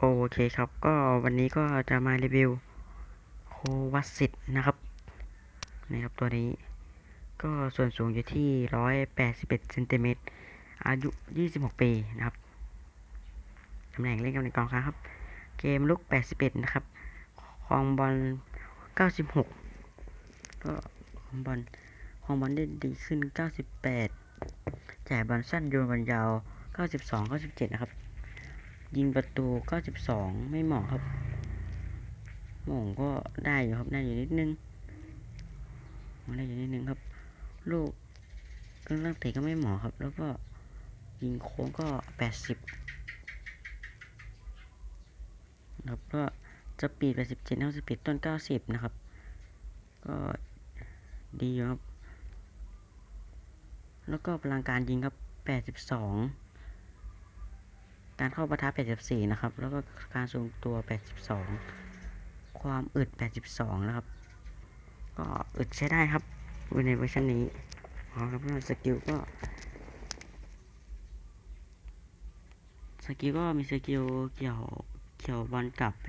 โอเคครับก็วันนี้ก็จะมารีวิวโควัสิตนะครับนะครับตัวนี้ก็ส่วนสูงอยู่ที่ 181เซนติเมตร อายุ 26 ปีนะครับ ตำแหน่งเล่นกันในกองาครับ เกมลุก 81 นะครับคองบอล96 ก็คองบอลคองบอลได้ดีขึ้น 98จ่ายบอลสั้นโยนบอลยาว92 97 นะครับยิงประตู92ไม่เหมาะครับหมงก็ได้อยู่ครับได้อยู่นิดนึง ได้อยู่นิดนึงครับ ลูกเครื่องล่างเตะก็ไม่เหมาะครับ แล้วก็ยิงโค้งก็ 80ครับก็จะปีด87เ่าสปีดต้น 90 นะครับ ก็ดีครับ แล้วก็พลังการยิงครับ 82การเข้าประทับ84นะครับ แล้วก็การทรงตัว 82 ความอึด82นะครับ ก็อึดใช้ได้ครับ ในเวอร์ชันนี้อ๋อครับสกิลก็ สกิลก็มีสกิลเกี่ยวเกี่ยวบอลกลับไป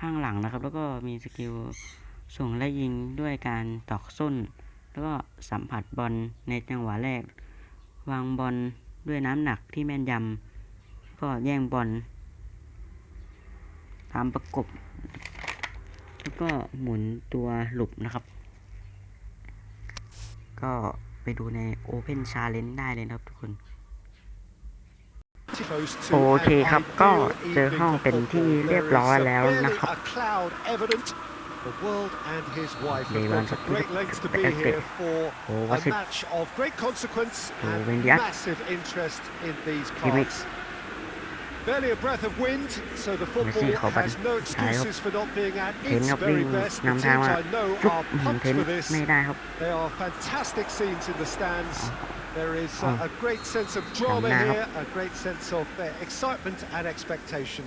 ข้างหลังนะครับ แล้วก็มีสกิลส่งและยิงด้วยการตอกส้น แล้วก็สัมผัสบอลในจังหวะแรก วางบอลด้วยน้ำหนักที่แม่นยำก็แย่งบอลตามประกบ แล้วก็หมุนตัวหลบนะครับ ก็ไปดูใน Open Challenge ได้เลยนะครับทุกคน โอเคครับก็เจอห้องเป็นที่เรียบร้อยแล้วนะครับเลวันสปีดเอฟเฟกโอ้วัสิโอ้เวนดิอัสทีมิก Barely a breath of wind, so the football has no excuses for not being at its very best. The teams I know are pumped for this. They are fantastic scenes in the stands. There is uh, a great sense of drama here, a great sense of uh, excitement and expectation.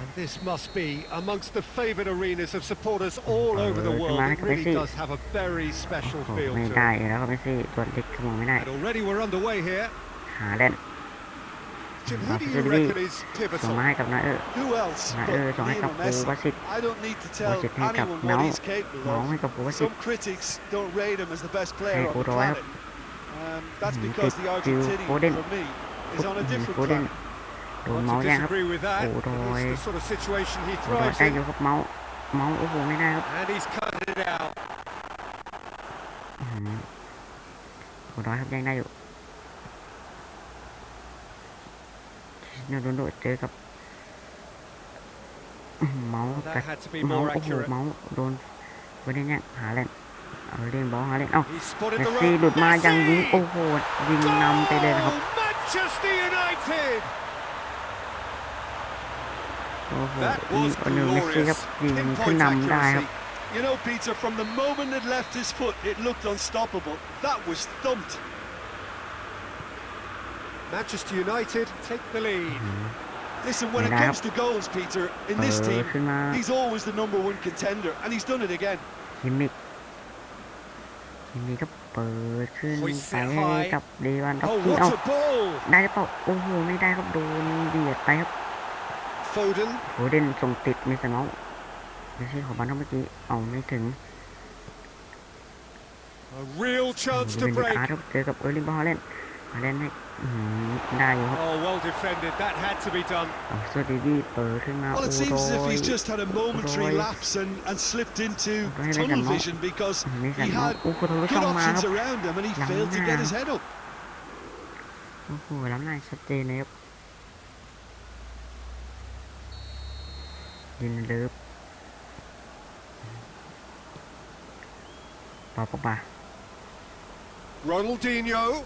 And this must be amongst the favoured arenas of supporters all over the world. It really does have a very special feel to it. And already we're underway here. Jim, who do you reckon is pivotal? I don't need to tell anyone what he's capable of. Some critics don't rate him as the best player on the planet. Um, that's mm, because the Argentinian, for me, is on a different planet. โดนเมาส์แย่งครับ โอ้โดยโดนใกล้ยู่ครับเมาส์ เมาส์ โอ้โห ไม่ได้ครับโอ้โดยครับแย่งได้อยู่เนโดนโดนเจอกับเมาส์กับเมาส์โอ้โหเมาส์โดนไม่ได้เนี่ยหาเล่นเอาเล่นบอลหาเล่นเอ้าเมสซี่หลุดมายังยิงโอ้โหยิงนำไปเลยนะครับ Manchester United โอ้โหอันหนึ่งเมสซี่ครับยิงขึ้นนำได้ครับ You know, Peter, from the moment it left his foot, it looked unstoppable. That was thumped. Manchester United take the lead. Listen, when it comes to goals, Peter, in this team, he's always the number one contender, and he's done it again. ยิมมิกยิมมิกก็เปิดขึ้นไปกับเดวันด็อกกี้เอาได้เปล่าโอ้โหไม่ได้ครับโดนเบียดไปครับ Foden โหเดนส่งติดเมสนองเมสซี่ของบอลเมื่อกี้เอาไม่ถึง A real chance to break อาร์ตเจอกับเออร์ลิงบอลเล่นมาเล่นให้ได้อยู่ครับ Oh well defended that had to be done สวัสดีดีเปิดขึ้นมาโอ้ Well it seems as if he's just had a momentary lapse and and slipped into tunnel vision because he had good options around him and he failed to get his head up โอ้โหล้ำหน้าชัดเจนเลยครับ yenilenip Ronaldinho.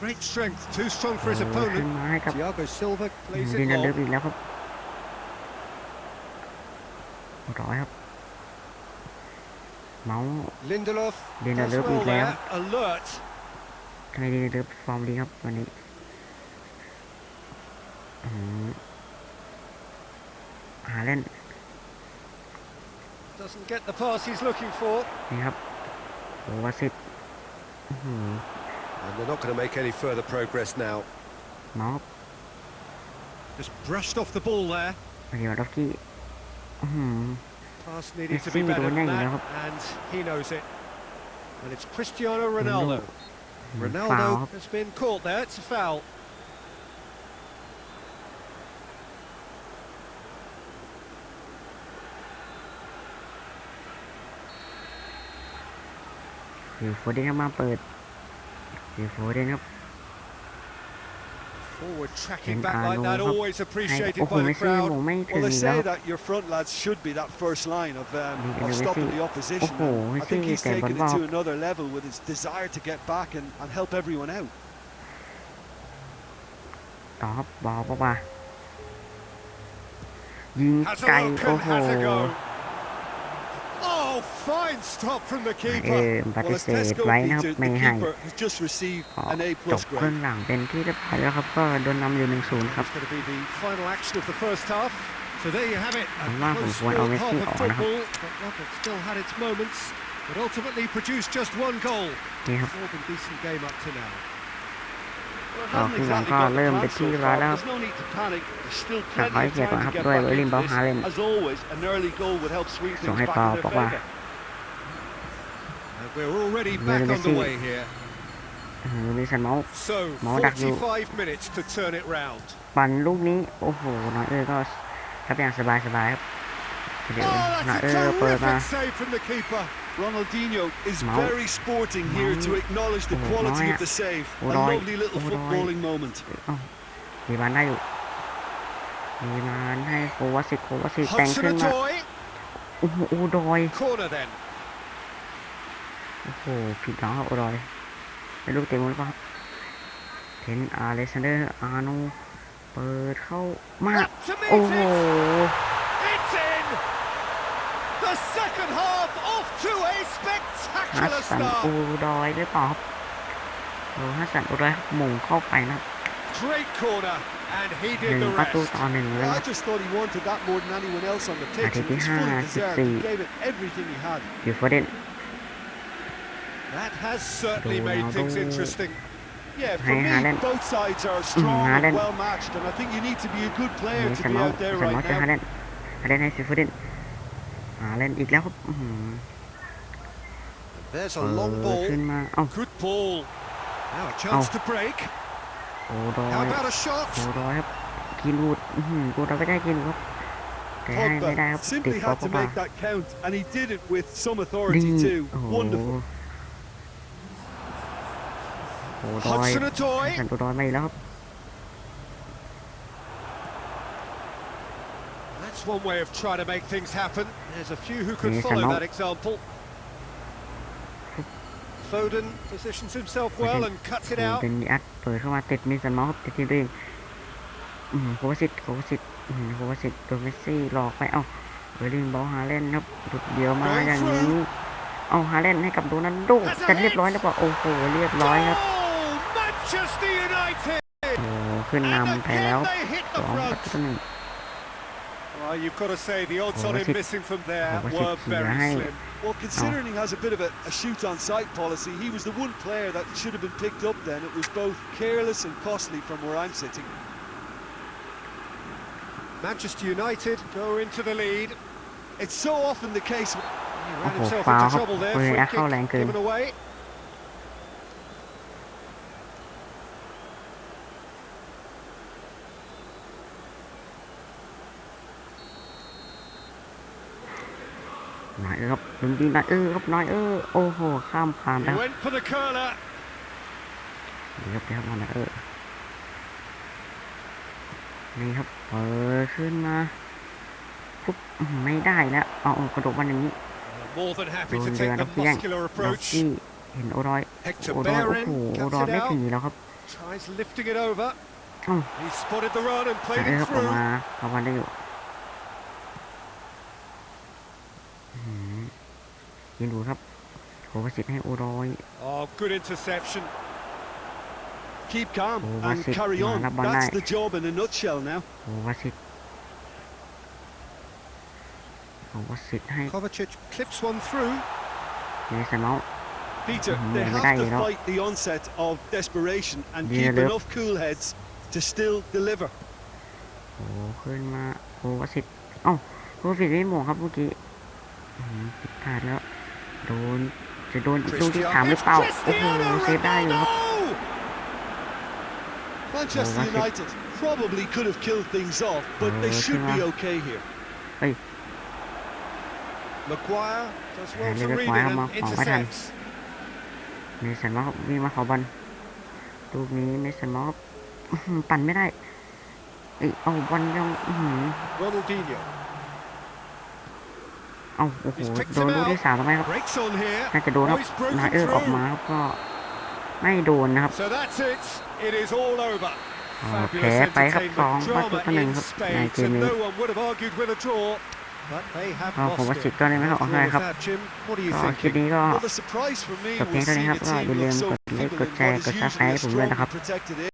Great strength, too strong for his opponent. Thiago Silva plays it long. ร้อยครับเมาส์ลินเดลอฟลินเดลอฟอีกแล้วใครลินเดลอฟฟอร์มดีครับวันนี้ Allen doesn't get the pass he's looking for. Yep. What's it? Mm -hmm. And they're not going to make any further progress now. No. Just brushed off the ball there. hmm. Pass needed to be better than that, and he knows it. And it's Cristiano Ronaldo. Ronaldo has been caught there. It's a foul. ีโฟเดนครมาเปิดสีโฟเดนครับเห็นอาโนครับโอ้โหไม่ซื้อผมไม่ถึงแล้วมเอเซ่โอ้โหไม่ซื้อแต่บอลบอกต่อคตับบอลปะปะยิงไกลโอ้โห Oh, fine stop from the keeper. và cái xe line up mê hay. Họ chọc cơn lẳng bên kia đất phải rồi không có đơn năm dưới mình xuống không. Đúng là cũng quen ông ấy But ultimately produced just one goal. Yeah. More than decent game up to now. เราคือหลังก็เริ่มไปที่ร้านแล้วหากร้อยเกียรก่อนครับด้วยไวลิมบอลฮาเลมส่งให้เปาบอกว่าเมลิมเบซี่มีสันเมาส์เมาส์ดักอยู่ปั่นลูกนี้โอ้โหน้อยเออก็รับอย่างสบายๆครับ เดี๋ยวน้อยเออเปิดมา Ronaldinho is very sporting here to acknowledge the quality of the save. A lovely little footballing moment. มีบานได้อยู่มีบอลให้โควาสิโควาสิแต่งขึ้นมาโอ้โหอูดอยโอ้โหผิดหลังครับอ้ดอยไม่รู้เตะมุ้งครือเปล่าเทนอาเลสเซนเดอร์อาโนเปิดเข้ามาโอ้โห The second half off to a spectacular ฮัสสัน start. อูรอยหรือเปล่าครับโอ้ฮัสสันอูรอยหม่งเข้าไปนะครับ Great corner, and he หนึ่ did ง the ประตู rest. ต่อหนึ่งแล้ว I นะครับ just thought he wanted that more than anyone else on the I pitch. think and he it's fully has to deserved. He see. gave it everything he had. อยู่ฟอร์เดน That has certainly made things Ronaldo. interesting. Yeah, for Hey, me, Haaland. both sides are strong and Haaland. well matched, and I think you need to be a good อัน player นี้ to สัน be เมา out there สันเมา right จะฮา now. เดนฮาเดนให้ซีฟอร์เดนหาเล่นอีกแล้วครับเออขึ้นมาเอ้าเอาโอ้ดอยโอ้ดอยครับกินรูดกูเราม่ได้กินครับแกไม่ได้ครับติดป๊อปป้าดีโอ้โหโอ้ดอยสันตัวดอยไม่แล้วครับ one way of trying to make things happen. There's a few who could follow that example. Foden positions himself well and cuts it out. เป็นยัดเปิดเข้ามาติดมีสันเมาส์ติดที่ตัวเองโควสิตโควสิตโควสิตโดนเมสซี่หลอกไปเอ้าเบอร์ลินบอลฮาเลนครับหลุดเดียวมาอย่างนี้เอาฮาเลนให้กับโดนัลโดจะเรียบร้อยแล้วเปล่าโอ้โหเรียบร้อยครับโอ้ขึ้นนำไปแล้วสองประตูหนึ่ง Well, you've got to say the odds on him missing from there were very slim. Well, considering he has a bit of a, a shoot-on-sight policy, he was the one player that should have been picked up then. It was both careless and costly from where I'm sitting. Manchester United go into the lead. It's so often the case. He ran himself into trouble there. Free kick given away. ครับป็งดีนายเออครับนายเออโอ้โหข้ามผ่านแล้วนี่ครับครับนายเออนี่ครับเปิดขึ้นมาปุ๊บไม่ได้แล้วเอากระโดดวันอย่างนี้โดนเรือนักเพียงนักที่เห็นโอรอยโอรอยโอ้โหโอรอยไม่ถึงแล้วครับเอ็นไหมครับออมาปรามาณได้อยู่ยืนดูครับโหวสิทธิ์ให้โอรอย Oh, good interception. Keep calm Oh, and that's it. carry on. Nah, nah, nah. That's the job in a nutshell now. โหวสิทธิ์โหวสิทธิ์ให้ Kovacic clips one through. เจสันเมาส์ Peter, Mhm, they have to right, no. fight the onset of desperation and Yeah, keep look. enough cool heads to still deliver. โอ้ขึ้นมาโอ้วสิทธิ์เอ้าโอ้วสิทธิ์ไม่หมงครับเมื่อกี้อื้อหือผิดพลาดแล้วโดนจะโดนสู้ที่ถามหรือเปล่าโอ้โหเซฟได้อยู่ครับ Manchester United probably could have killed things off, but they should be okay here. Hey. Maguire does well to read him and intercepts. มีสันมอบมีมาขอบอลลูกนี้มีสันมอบปั่นไม่ได้เอ้ยเอาบอลยังอืมโรนัลดิโญ่เอาโอ้โหโดนลูกที่สามทำไมครับน่าจะโดนครับนาเออร์ออกมาครับก็ไม่โดนนะครับแพ้ไปครับสองประตูต่อหนึ่งครับในเกมนี้อ็ผมว่าสิิตก็นี้ไม่ออกง่ายครับก็คลิปนี้ก็จบเพียงเท่านี้ครับก็อย่าลืมกดไลค์กดแชร์กดซับสไครต์ผมด้วยนะครับ